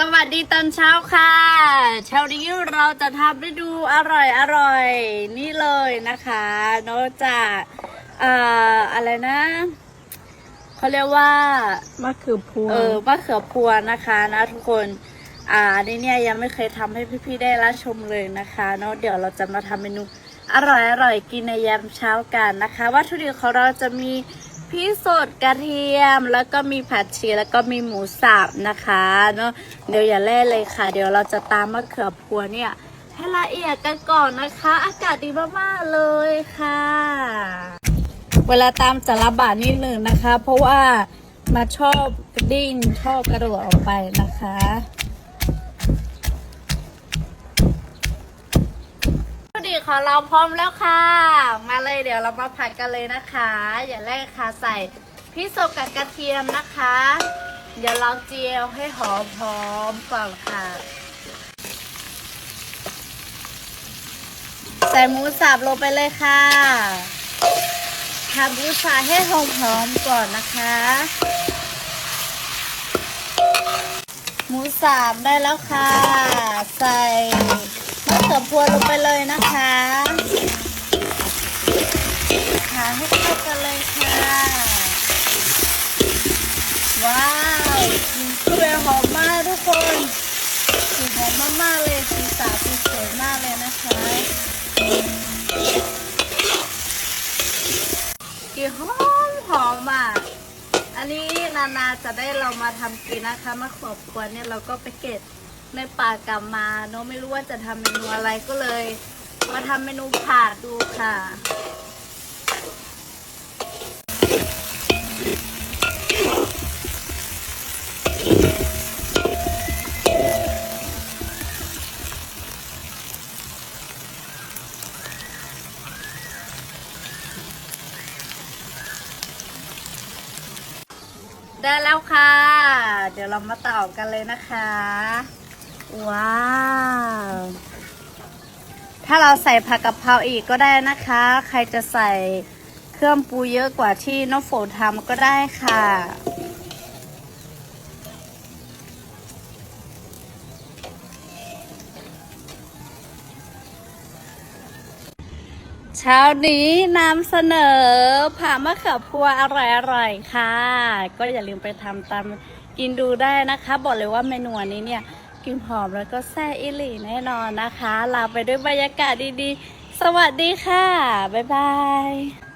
สวัสดีตอนเช้าค่ะเช้านี้เราจะทำให้ดูอร่อยอร่อยนี่เลยนะคะนอกจากเอ่ออะไรนะเขาเรียกว่ามะเขือพวงเออมะเขือพวงนะคะนะทุกคนอ่าอันนี้เนี่ยยังไม่เคยทำให้พี่ๆได้รับชมเลยนะคะเนาะเดี๋ยวเราจะมาทำเมนูอร่อยอร่อยกินในยามเช้ากันนะคะ วัตถุดิบของเราจะมี พริกสดกระเทียมแล้วก็มีผัดชีแล้วก็มีหมูสับนะคะเนาะเดี๋ยวอย่าเล่นเลยค่ะ เดี๋ยวเราจะตามมะเขือพวงเนี่ยให้ละเอียดกันก่อนนะคะ อากาศดีมากๆเลยค่ะ เวลาตามจะระบาดนิดหนึ่งนะคะ เพราะว่ามาชอบกระดิ้งชอบกระโดดออกไปนะคะ วัตถุดิบของเราพร้อมแล้วค่ะ มาเลยเดี๋ยวเรามาผัดกันเลยนะคะ อย่าแรกค่ะใส่พริกสดกับกระเทียมนะคะ เดี๋ยวเราเจียวให้หอมพร้อมก่อนค่ะ ใส่หมูสับลงไปเลยค่ะทำหมูสับให้หอมๆก่อนนะคะหมูสับได้แล้วค่ะ ใส่ ขือพวงลงไปเลยนะคะทาให้เข้ากันเลยค่ะ ว้าวกลิ่นเกลือหอมมากทุกคนกลิ่นหอมมากๆเลยสีสันสีสวยมากเลยนะคะกลิ่นหอมหอมอะอันนี้นานาจะได้เรามาทำกินนะคะมะขอบควรเนี่ยเราก็ไปเก็บ ในป่ากลับมาเนาะไม่รู้ว่าจะทำเมนูอะไรก็เลย มาทำเมนูผัดดูค่ะได้แล้วค่ะ เดี๋ยวเรามาต่อกันเลยนะคะ ว้าว ถ้าเราใส่ผักกะเพราอีกก็ได้นะคะ ใครจะใส่เครื่องปรุงเยอะกว่าที่น้องโฟนทำก็ได้ค่ะเช้านี้นำเสนอผ่ามะเขือพวงอร่อยๆค่ะ ก็อย่าลืมไปทำตามกินดูได้นะคะ บอกเลยว่าเมนูนี้เนี่ย กินหอมแล้วก็แซ่อิหลี่แน่นอนนะคะ ลาไปด้วยบรรยากาศดีๆ สวัสดีค่ะ บ๊ายบาย